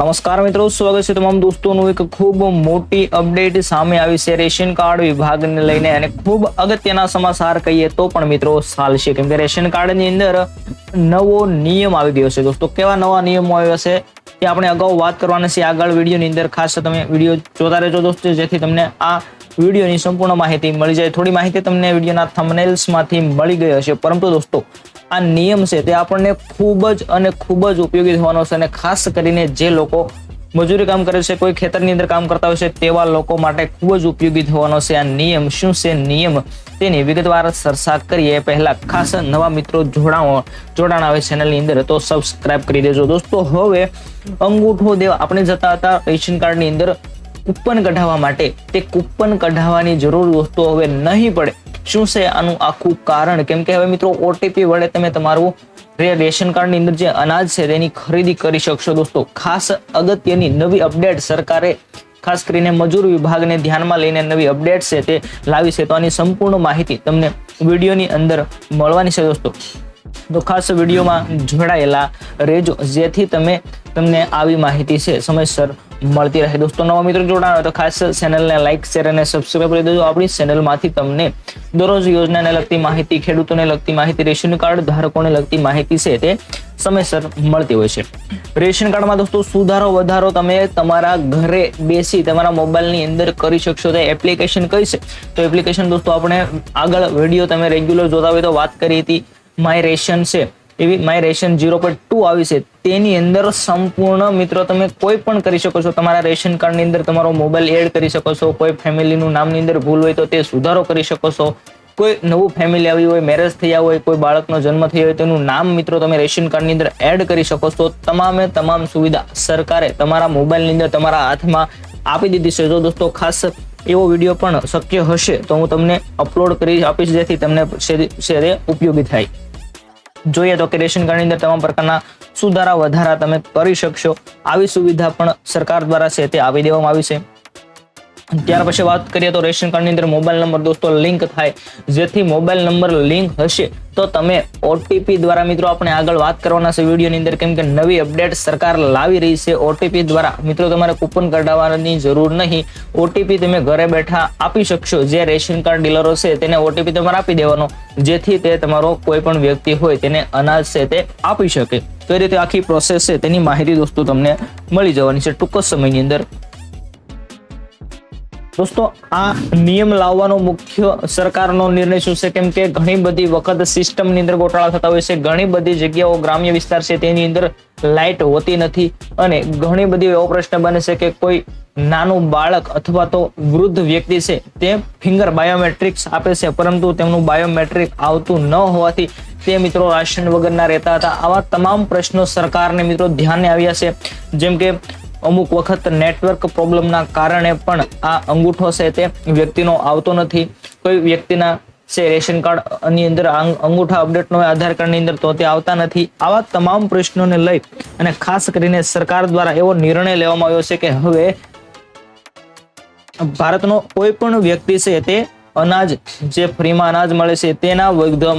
નમસ્કાર મિત્રો, સ્વાગત છે તમામ દોસ્તોનું એક ખૂબ મોટી અપડેટ સામે આવી છે રેશન કાર્ડ વિભાગને લઈને અને ખૂબ અગત્યના સમાચાર કહીએ તો પણ મિત્રો ચાલશે કેમ કે રેશન કાર્ડની અંદર નવો નિયમ આવી ગયો છે. દોસ્તો, કેવા નવા નિયમો આવ્યા છે એ આપણે અગાઉ વાત કરવાના છે આગળ વિડીયોની અંદર ખાસ તમે વીડિયો જોતા રહેજો દોસ્તો, જેથી તમને આ વિડીયોની સંપૂર્ણ માહિતી મળી જાય. થોડી માહિતી તમને વિડીયોના થંબનેલ્સમાંથી મળી ગઈ હશે. પરંતુ દોસ્તો આ નિયમ છે તે આપણને ખૂબ જ અને ખૂબ જ ઉપયોગી થવાનો છે અને ખાસ કરીને જે લોકો મજૂરી કામ કરે છે, કોઈ ખેતરની અંદર કામ કરતા હોય છે, તેવા લોકો માટે ખૂબ જ ઉપયોગી થવાનો છે આ નિયમ. શું છે નિયમ? તેની વિગતવાર ચર્ચા કરીએ. પહેલા ખાસ નવા મિત્રો જોડાણો, જોડાણ આવે ચેનલની અંદર તો સબસ્ક્રાઇબ કરી દેજો. દોસ્તો, હવે અંગૂઠો દેવા આપણે જતા હતા રેશન કાર્ડની અંદર કૂપન કઢાવવા માટે. તે કૂપન કઢાવવાની જરૂર દોસ્તો હવે નહીં પડે. શું છે આનું આખું કારણ? કેમ કે હવે મિત્રો ઓટીપી વડે તમે તમારું રેશન કાર્ડની અંદર જે અનાજ છે, તેની ખરીદી કરી શકશો દોસ્તો. ખાસ અગત્યની નવી અપડેટ સરકારે, ખાસ કરીને મજૂર વિભાગને ધ્યાનમાં લઈને નવી અપડેટ છે તે લાવી છે, તો આની સંપૂર્ણ માહિતી તમને વિડીયોની અંદર મળવાની છે દોસ્તો. તો ખાસ વિડીયોમાં જોડાયેલા રહેજો. જેથી તમે તમને આવી માહિતી છે સમયસર મળતી રહે. દોસ્તો, નવા મિત્રો જોડાણ તો ખાસ ચેનલને લાઇક શેર અને સબસ્ક્રાઇબ કરી દેજો. આપણી ચેનલમાંથી તમને દરરોજ યોજનાને લગતી માહિતી, ખેડૂતોને લગતી માહિતી, રેશન કાર્ડ ધારકોને લગતી માહિતી છે તે સમયસર મળતી હોય છે. રેશન કાર્ડમાં દોસ્તો, સુધારો, વધારો તમે તમારા ઘરે બેસી તમારા મોબાઈલની અંદર કરી શકશો. તે એપ્લિકેશન કઈ છે? તો એપ્લિકેશન દોસ્તો, આપણે આગળ વીડિયો તમે રેગ્યુલર જોતા હોય તો વાત કરી હતી. માય રેશન છે. એવી my ration zero point two આવી છે. તેની અંદર સંપૂર્ણ મિત્રો તમે કોઈ પણ કરી શકો છો. તમારા રેશન કાર્ડની અંદર તમારો મોબાઈલ એડ કરી શકો છો. કોઈ ફેમિલીનું નામની અંદર ભૂલ હોય તો તે સુધારો કરી શકો છો. કોઈ નવું ફેમિલી આવી હોય મેરેજ થયા હોય, કોઈ બાળકનો જન્મ થયો હોય, તેનું નામ મિત્રો તમે રેશન કાર્ડની અંદર એડ કરી શકો છો. તમામે તમામ સુવિધા સરકારે તમારા મોબાઈલની અંદર તમારા હાથમાં આપી દીધી છે. જો દોસ્તો ખાસ એવો વીડિયો પણ શક્ય હશે તો હું તમને અપલોડ કરી આપીશ જેથી તમને ઉપયોગી થાય. જોઈએ તો કે રેશન કાર્ડની અંદર તમામ પ્રકારના સુધારા, વધારા તમે કરી શકશો. આવી સુવિધા પણ સરકાર દ્વારા છે તે આપી દેવામાં આવી છે. ત્યાર પછી વાત કરીએ તો રેશન કાર્ડની અંદર મોબાઈલ નંબર દોસ્તો, લિંક થાય. જેથી મોબાઈલ નંબર લિંક હશે તો તમે ઓટીપી દ્વારા મિત્રો આપણે આગળ વાત કરવાના છે વિડીયોની અંદર. કેમ કે નવી અપડેટ સરકાર લાવી રહી છે ઓટીપી દ્વારા. મિત્રો, તમારે કૂપન કઢાવવાની જરૂર નહીં. ઓટીપી તમે ઘરે બેઠા આપી શકશો. જે રેશન કાર્ડ ડીલરો છે તેને ઓટીપી તમારે આપી દેવાનો. જેથી તે તમારો કોઈ પણ વ્યક્તિ હોય તેને અનાજ છે તે આપી શકે. એ રીતે આખી પ્રોસેસ છે તેની માહિતી દોસ્તો તમને મળી જવાની છે ટૂંક જ સમયની અંદર. દોસ્તો, આ નિયમ લાવવાનો મુખ્ય સરકારનો નિર્ણય શું છે? કેમ કે ઘણી બધી વખત સિસ્ટમની અંદર ગોટાળા થતા હોય છે. ઘણી બધી જગ્યાઓ ગ્રામ્ય વિસ્તાર છે, તેની અંદર લાઇટ હોતી નથી અને ઘણી બધી એવો પ્રશ્ન બને છે કે કોઈ નાનું બાળક અથવા તો વૃદ્ધ વ્યક્તિ છે, તે ફિંગર બાયોમેટ્રિક્સ આપે છે, પરંતુ તેમનું બાયોમેટ્રિક આવતું ન હોવાથી તે મિત્રો રાશન વગરના રહેતા હતા. આવા તમામ પ્રશ્નો સરકારને મિત્રો ધ્યાને આવ્યા છે. જેમ કે અમુક વખત નેટવર્ક પ્રોબ્લેમના કારણે પણ આ અંગૂઠો છે તે વ્યક્તિનો આવતો નથી. કોઈ વ્યક્તિના છે રેશન કાર્ડની અંદર અંગૂઠા અપડેટ નો આધાર કાર્ડની અંદર તો તે આવતા નથી. આવા તમામ પ્રશ્નોને લઈ અને ખાસ કરીને સરકાર દ્વારા એવો નિર્ણય લેવામાં આવ્યો છે કે હવે ભારતનો કોઈ પણ વ્યક્તિ છે તે અનાજ, જે ફ્રીમાં અનાજ મળે છે તેના એકદમ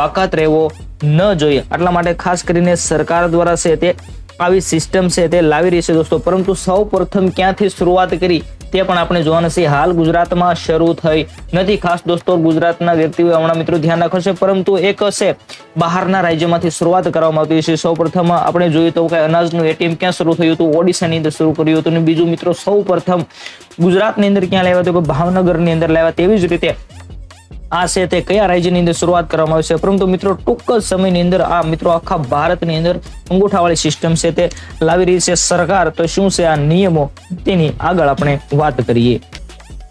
બાકાત રહેવો ન જોઈએ. આટલા માટે ખાસ કરીને સરકાર દ્વારા છે તે આવી સિસ્ટમ છે તે લાવી રહી છે દોસ્તો. પરંતુ સૌ પ્રથમ ક્યાંથી શરૂઆત કરી તે પણ આપણે જોવાના છે હાલ ગુજરાતમાં શરૂ થઈ નથી. ખાસ દોસ્તો, ગુજરાતના વ્યક્તિઓ હમણાં મિત્રો ધ્યાન રાખો છે પરંતુ એક હશે, બહારના રાજ્યમાંથી શરૂઆત કરવામાં આવતી છે સૌ પ્રથમ આપણે જોઈએ તો કે અનાજનું એટીએમ ક્યાં શરૂ થયું હતું? ઓડિશાની અંદર શરૂ કર્યું હતું. અને બીજું મિત્રો, સૌ પ્રથમ ગુજરાતની અંદર ક્યાં લાવ્યા તો કે ભાવનગરની અંદર લાવ્યા તેવી જ રીતે આ છે તે કયા રાજ્યની અંદર શરૂઆત કરવામાં આવી છે? પરંતુ મિત્રો, ટૂંક જ સમયની અંદર આ મિત્રો આખા ભારતની અંદર અંગૂઠાવાળી સિસ્ટમ છે તે લાવી રહી છે સરકાર. તો શું છે આ નિયમો? તેની આગળ આપણે વાત કરીએ.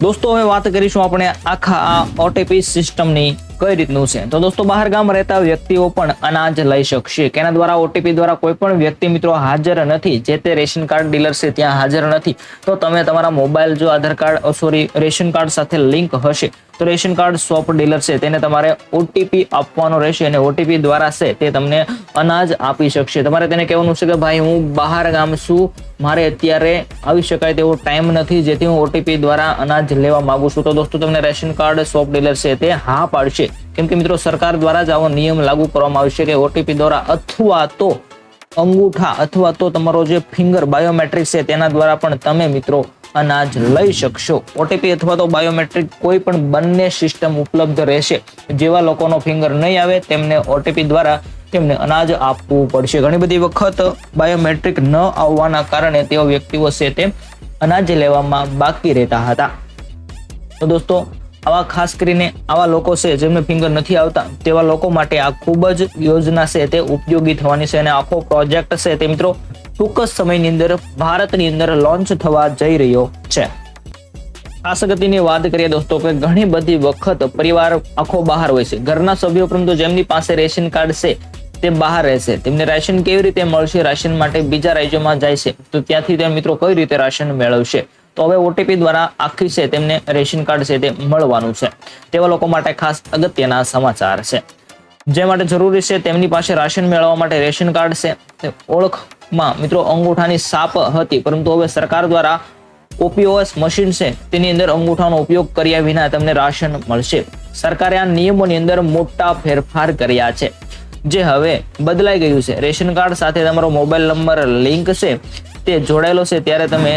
દોસ્તો, હવે વાત કરીશું આપણે આખા આ ઓટીપી સિસ્ટમની કઈ રીતનું છે? તો દોસ્તો બહાર ગામ રહેતા વ્યક્તિઓ પણ અનાજ લઈ શકશે. કેના દ્વારા? ઓટીપી દ્વારા કોઈ પણ વ્યક્તિ મિત્રો હાજર નથી. જે તે રેશન કાર્ડ ડીલર છે, ત્યાં હાજર નથી. તો તમે તમારા મોબાઈલ જો Aadhaar card sorry ration card સાથે લિંક હશે, તો રેશન કાર્ડ શોપ ડીલર છે, તેને તમારે ઓટીપી આપવાનો રહેશે અને ઓટીપી દ્વારા છે, તે તમને અનાજ આપી શકશે. તમારે તેને કહેવાનું છે કે, ભાઈ, હું બહાર ગામ છું. મારે અત્યારે આવી શકાય તેવો ટાઈમ નથી, જેથી હું ઓટીપી દ્વારા અનાજ લેવા માંગુ છું. તો દોસ્તો, તમને રેશન કાર્ડ શોપ ડીલર છે, તે હા પાડશે. કેમ કે મિત્રો, સરકાર દ્વારા જ આવો નિયમ લાગુ કરવામાં આવશે કે ઓટીપી દ્વારા અથવા તો અંગૂઠા અથવા તો તમારો જે ફિંગર બાયોમેટ્રિક છે તેના દ્વારા પણ તમે મિત્રો અનાજ લઈ શકશો. ઓટીપી અથવા તો બાયોમેટ્રિક કોઈ પણ બંને સિસ્ટમ ઉપલબ્ધ રહેશે. જેવા લોકોનો ફિંગર નહીં આવે, તેમને ઓટીપી દ્વારા તેમને અનાજ આપવું પડશે. ઘણી બધી વખત બાયોમેટ્રિક ન આવવાના કારણે તેઓ વ્યક્તિઓ છે તે અનાજ લેવામાં બાકી રહેતા હતા. તો દોસ્તો આવા ખાસ કરીને આવા લોકો છે, જેમને ફિંગર નથી આવતા, તેવા લોકો માટે આ ખૂબ જ યોજના છે, તે ઉપયોગી થવાની છે અને આખો પ્રોજેક્ટ છે તે મિત્રો ટૂંક જ સમયની અંદર ભારતની અંદર લોન્ચ થવા જઈ રહ્યો છે. ખાસ અગત્યની વાત કરીએ દોસ્તો, કે ઘણી બધી વખત પરિવાર આખો બહાર હોય છે. ઘરના સભ્યો પરંતુ જેમની પાસે રેશન કાર્ડ છે, તે બહાર રહેશે તેમને રાશન કેવી રીતે મળશે? રાશન માટે બીજા રાજ્યોમાં જાય છે. તો ત્યાંથી તે મિત્રો કઈ રીતે રાશન મેળવશે? તો હવે ઓટીપી દ્વારા આખી છે તેમને રેશન કાર્ડ છે તે મળવાનું છે. તેવા લોકો માટે ખાસ અગત્યના સમાચાર છે. જે માટે જરૂરી છે તેમની પાસે રાશન મેળવવા માટે રેશન કાર્ડ છે. ઓળખમાં મિત્રો અંગૂઠાની સાપ હતી, પરંતુ હવે સરકાર દ્વારા ઓપીઓએસ મશીન છે તેની અંદર અંગૂઠાનો ઉપયોગ કર્યા વિના તમને રાશન મળશે. સરકારે આ નિયમોની અંદર મોટા ફેરફાર કર્યા છે. જે હવે બદલાઈ ગયું છે. રેશન કાર્ડ સાથે તમારો મોબાઈલ નંબર લિંક છે તે જોડાયેલો છે. ત્યારે તમે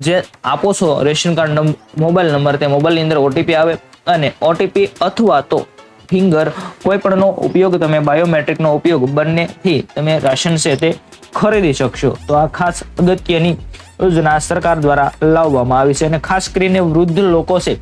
જે આપો છો રેશન કાર્ડ મોબાઈલ નંબર, તે મોબાઈલની અંદર ઓટીપી આવે અને ઓટીપી અથવા તો ફિંગર કોઈ પણનો ઉપયોગ તમે બાયોમેટ્રિકનો ઉપયોગ બંનેથી તમે રાશન છે તે ખરીદી શકશો. તો આ ખાસ અગત્યની યોજના સરકાર દ્વારા લાવવામાં આવી છે અને ખાસ કરીને વૃદ્ધ લોકો છે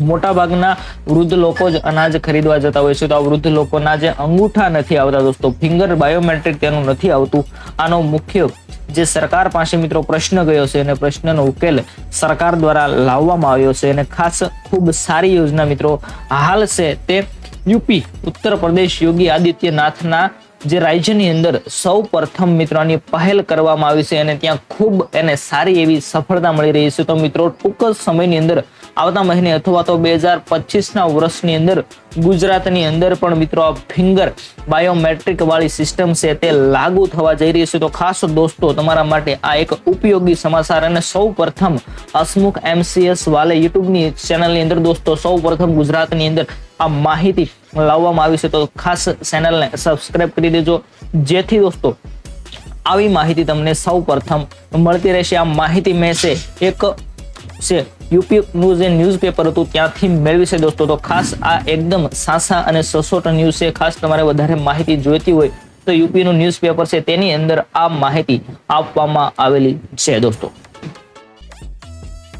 મોટા ભાગના વૃદ્ધ લોકો જ અનાજ ખરીદવા જતા હોય છે. તો આ વૃદ્ધ લોકોના જે અંગૂઠા નથી આવતા દોસ્તો, ફિંગર બાયોમેટ્રિક તેનું નથી આવતું. આનો મુખ્ય જે સરકાર પાસે મિત્રો પ્રશ્ન ગયો છે અને પ્રશ્નનો ઉકેલ સરકાર દ્વારા લાવવામાં આવ્યો છે અને ખાસ ખૂબ સારી યોજના મિત્રો હાલ છે તે યુપી, ઉત્તર પ્રદેશ યોગી આદિત્યનાથના જે રાજ્યની અંદર સૌ પ્રથમ મિત્રોની પહેલ કરવામાં આવી છે અને ત્યાં ખૂબ એને સારી એવી સફળતા મળી રહી છે. તો મિત્રો ટૂંક જ સમયની અંદર આવતા મહિને અથવા તો બે હજાર પચીસના વર્ષની અંદર ગુજરાતની અંદર પણ મિત્રો આ ફિંગર બાયોમેટ્રિક વાળી સિસ્ટમ છે તે લાગુ થવા જઈ રહી છે. તો ખાસ દોસ્તો, તમારા માટે આ એક ઉપયોગી સમાચાર અને સૌ પ્રથમ હસમુખ એમસીએસ વાલે યુટ્યુબની ચેનલની અંદર દોસ્તો, સૌ પ્રથમ ગુજરાતની અંદર આ માહિતી લાવવામાં આવી છે. તો ખાસ ચેનલને સબસ્ક્રાઇબ કરી દેજો. જેથી દોસ્તો, આવી માહિતી તમને સૌ પ્રથમ મળતી રહેશે. આ માહિતી મેં છે, એક છે યુપી ન્યૂઝ એન્ડ ન્યૂઝપેપર હતું, ત્યાંથી મેળવી છે દોસ્તો. તો ખાસ આ એકદમ સાસા અને સસોટ ન્યૂઝ છે. ખાસ તમારે વધારે માહિતી જોઈતી હોય તો યુપી નું ન્યૂઝપેપર છે, તેની અંદર આ માહિતી આપવામાં આવેલી છે દોસ્તો.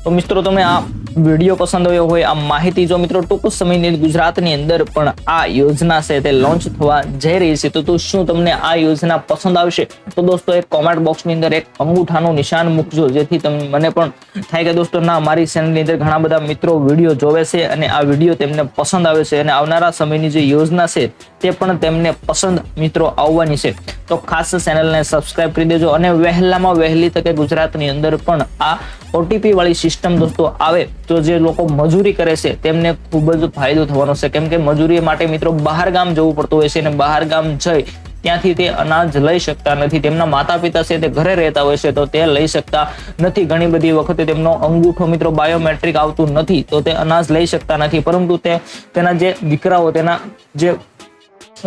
તો મિત્રો, તમે આ વીડિયો પસંદ આવ્યો હોય, આ માહિતી જો મિત્રો ટૂંક સમયની ગુજરાતની અંદર પણ આ યોજના છે તે લોન્ચ થવા જઈ રહી છે. તો તું શું તમને આ યોજના પસંદ આવશે? તો દોસ્તો, એક કોમેન્ટ બોક્સની અંદર એક અંગૂઠાનું નિશાન મૂકજો, જેથી તમને મને પણ થાય કે દોસ્તો, ના, મારી ચેનલની અંદર ઘણા બધા મિત્રો વીડિયો જોવે છે અને આ વીડિયો તેમને પસંદ આવે છે અને આવનારા સમયની જે યોજના છે તે પણ તેમને પસંદ મિત્રો આવવાની છે. તો ખાસ ચેનલને સબસ્ક્રાઇબ કરી દેજો અને વહેલામાં વહેલી તકે ગુજરાતની અંદર પણ આ ઓટીપી વાળી સિસ્ટમ દોસ્તો આવે તો જે લોકો મજૂરી કરે છે, તેમને ખૂબ જ ફાયદો થવાનો છે. કેમ કે મજૂરી માટે મિત્રો બહાર ગામ જવું પડતું હોય છે અને બહાર ગામ જઈ ત્યાંથી તે અનાજ લઈ શકતા નથી. તેમના માતા પિતા છે તે ઘરે રહેતા હોય છે તો તે લઈ શકતા નથી. ઘણી બધી વખતે તેમનો અંગૂઠો મિત્રો બાયોમેટ્રિક આવતું નથી તો તે અનાજ લઈ શકતા નથી. પરંતુ તે તેના જે દીકરાઓ, તેના જે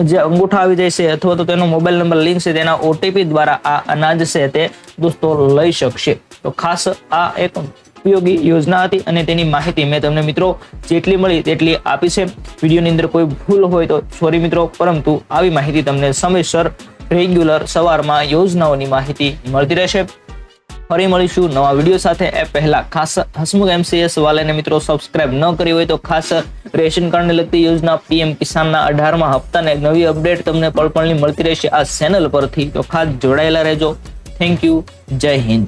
જે અંગૂઠા આવી જાય છે અથવા તો તેનો મોબાઈલ નંબર લિંક છે તેના ઓટીપી દ્વારા આ અનાજ છે તે દોસ્તો લઈ શકશે. તો ખાસ આ એક ઉપયોગી યોજના હતી અને તેની માહિતી મેં તમને મિત્રો જેટલી મળી તેટલી આપી છે. વિડીયોની અંદર કોઈ ભૂલ હોય તો સોરી મિત્રો, પરંતુ આવી માહિતી તમને સમયસર રેગ્યુલર સવારમાં યોજનાઓની માહિતી મળતી રહેશે. ફરી મળીશું નવા વીડિયો સાથે. એ પહેલા ખાસ હસમુખ એમસીએસ વાલેને મિત્રો સબસ્ક્રાઇબ ન કરી હોય તો ખાસ રેશન કાર્ડને લગતી યોજના પીએમ કિસાનના અઢારમાં હપ્તાને નવી અપડેટ તમને પળપળની મળતી રહેશે આ ચેનલ પરથી. તો ખાસ જોડાયેલા રહેજો. થેન્ક યુ જય હિન્દ.